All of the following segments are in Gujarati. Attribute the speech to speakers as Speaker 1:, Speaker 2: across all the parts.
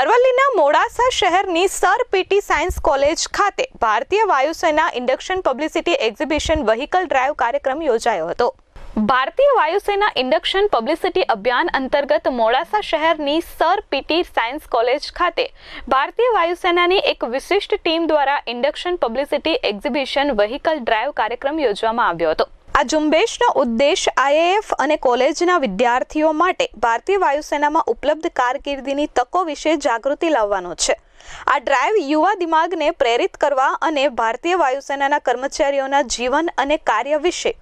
Speaker 1: અરવલ્લીના મોડાસા શહેરની સર પીટી સાયન્સ કોલેજ ખાતે ભારતીય વાયુસેના induction publicity exhibition vehicle drive કાર્યક્રમ યોજાયો હતો. ભારતીય વાયુસેના ઇન્ડક્શન પબ્લિસિટી અભિયાન અંતર્ગત મોડાસા શહેરની સર પીટી સાયન્સ કોલેજ ખાતે ભારતીય વાયુસેનાની એક વિશિષ્ટ ટીમ દ્વારા induction publicity exhibition vehicle drive કાર્યક્રમ યોજવામાં આવ્યો હતો. આ ઝુંબેશનો ઉદ્દેશ આઈએએફ અને કોલેજના વિદ્યાર્થીઓ માટે ભારતીય વાયુસેનામાં ઉપલબ્ધ કારકિર્દીની તકો વિશે જાગૃતિ લાવવાનો છે. આ ડ્રાઈવ યુવા દિમાગને પ્રેરિત કરવા અને ભારતીય વાયુસેનાના કર્મચારીઓના જીવન અને કાર્ય વિશે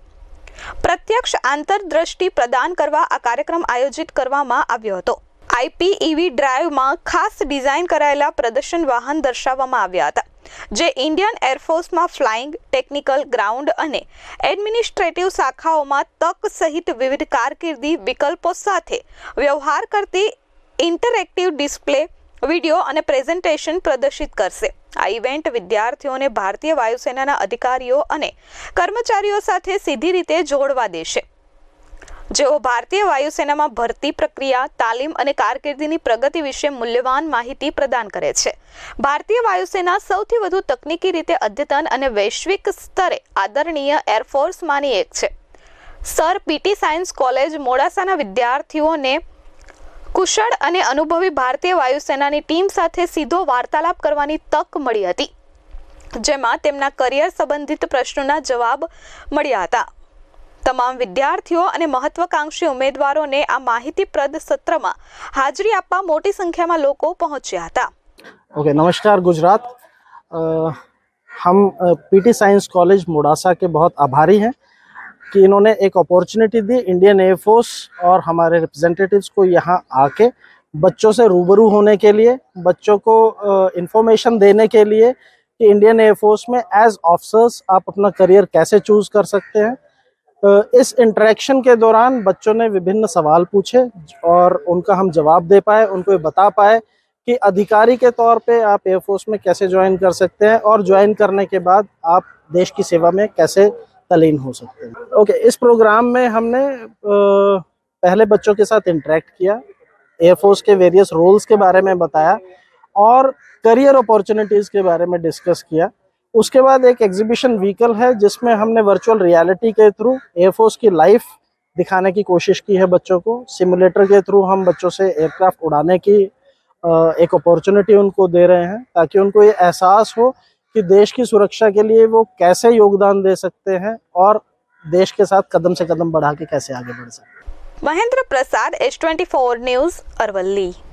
Speaker 1: પ્રત્યક્ષ આંતરદ્રષ્ટિ પ્રદાન કરવા આ કાર્યક્રમ આયોજિત કરવામાં આવ્યો હતો. આઈપીઈવી ડ્રાઈવમાં ખાસ ડિઝાઇન કરાયેલા પ્રદર્શન વાહન દર્શાવવામાં આવ્યા હતા. જે ઇન્ડિયન એરફોર્સમાં ફ્લાઇંગ, ટેકનિકલ ગ્રાઉન્ડ અને એડમિનિસ્ટ્રેટિવ શાખાઓમાં તક સહિત વિવિધ કારકિર્દી વિકલ્પો સાથે વ્યવહાર કરતી ઇન્ટરેક્ટિવ ડિસ્પ્લે, વિડિયો અને પ્રેઝન્ટેશન પ્રદર્શિત કરશે. આ ઇવેન્ટ વિદ્યાર્થીઓને ભારતીય વાયુસેનાના અધિકારીઓ અને કર્મચારીઓ સાથે સીધી રીતે જોડવા દેશે. જેઓ ભારતીય વાયુસેનામાં ભરતી પ્રક્રિયા, તાલીમ અને કારકિર્દીની પ્રગતિ વિશે મૂલ્યવાન માહિતી પ્રદાન કરે છે. ભારતીય વાયુસેના સૌથી વધુ તકનીકી રીતે અદ્યતન અને વૈશ્વિક સ્તરે આદરણીય એરફોર્સમાંની એક છે. સર પીટી સાયન્સ કોલેજ મોડાસાના વિદ્યાર્થીઓને કુશળ અને અનુભવી ભારતીય વાયુસેનાની ટીમ સાથે સીધો વાર્તાલાપ કરવાની તક મળી હતી, જેમાં તેમના કરિયર સંબંધિત પ્રશ્નોના જવાબ મળ્યા હતા. તમામ વિદ્યાર્થીઓ અને મહત્વકાંક્ષી ઉમેદવારોને આ માહિતીપ્રદ સત્રમાં હાજરી આપવા મોટી સંખ્યામાં લોકો પહોંચ્યા હતા
Speaker 2: ओके नमस्कार गुजरात अ, हम पीटी साइंस कॉलेज मुड़ासा के बहुत आभारी हैं कि इन्होंने एक अपॉर्चुनिटी दी इंडियन एयरफोर्स और हमारे रिप्रेजेंटेटिव्स को यहाँ आके बच्चों से रूबरू होने के लिए बच्चों को इंफॉर्मेशन देने के लिए कि इंडियन एयरफोर्स में एज ऑफिसर्स आप अपना करियर कैसे चूज कर सकते हैं अ, इस इंटरेक्शन के दौरान बच्चों ने विभिन्न सवाल पूछे और उनका हम जवाब दे पाए, उनको बता पाए कि अधिकारी के तौर पे आप एयरफोर्स में कैसे ज्वाइन कर सकते हैं और ज्वाइन करने के बाद आप देश की सेवा में कैसे तलीन हो सकते हैं। ओके इस प्रोग्राम में हमने पहले बच्चों के साथ इंटरेक्ट किया एयरफोर्स के वेरियस रोल्स के बारे में बताया और करियर अपॉर्चुनिटीज़ के बारे में डिस्कस किया। उसके बाद एक एग्जीबिशन व्हीकल है, जिसमें हमने वर्चुअल रियलिटी के थ्रू एयरफोर्स की लाइफ दिखाने की कोशिश की है बच्चों को। सिमुलेटर के थ्रू हम बच्चों से एयरक्राफ्ट उड़ाने की एक अपॉर्चुनिटी उनको दे रहे हैं, ताकि उनको ये एहसास हो कि देश की सुरक्षा के लिए वो कैसे योगदान दे सकते हैं और देश के साथ कदम से कदम बढ़ा के कैसे आगे बढ़ सकते
Speaker 1: Mahendra Prasad H twenty four news Aravalli